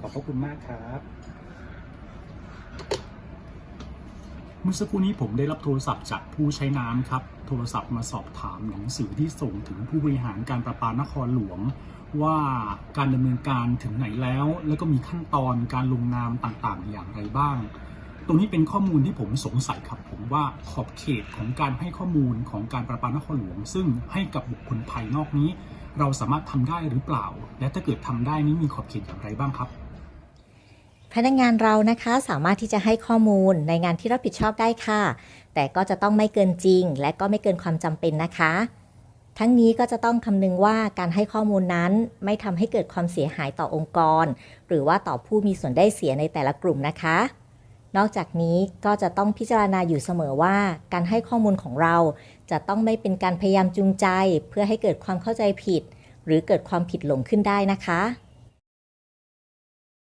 ขอบคุณมากครับเมื่อสักครู่นี้ผมได้รับโทรศัพท์จากผู้ใช้น้ำครับ โทรศัพท์มาสอบถามหนังสือที่ส่งถึงผู้บริหารการประปานครหลวง ว่าการดำเนินการถึงไหนแล้ว แล้วก็มีขั้นตอนการลงนามต่างๆ อย่างไรบ้าง ตรงนี้เป็นข้อมูลที่ผมสงสัยครับผมว่าขอบเขตของการให้ข้อมูลของการประปานครหลวง ซึ่งให้กับบุคคลภายนอกนี้ เราสามารถทำได้หรือเปล่า และถ้าเกิดทำได้นี้มีขอบเขตอย่างไรบ้างครับ พนักงานเรานะคะสามารถที่จะให้ข้อมูลในงานที่รับผิดชอบได้ค่ะ แต่ก็จะต้องไม่เกินจริง และก็ไม่เกินความจำเป็นนะคะ ทั้งนี้ก็จะต้องคำนึงว่าการให้ข้อมูลนั้นไม่ทำให้เกิดความเสียหายต่อองค์กร หรือว่าต่อผู้มีส่วนได้เสียในแต่ละกลุ่มนะคะ นอกจากนี้ก็จะต้องพิจารณาอยู่เสมอว่าการให้ข้อมูลของเรา จะต้องไม่เป็นการพยายามจูงใจ เพื่อให้เกิดความเข้าใจผิด หรือเกิดความผิดหลงขึ้นได้นะคะ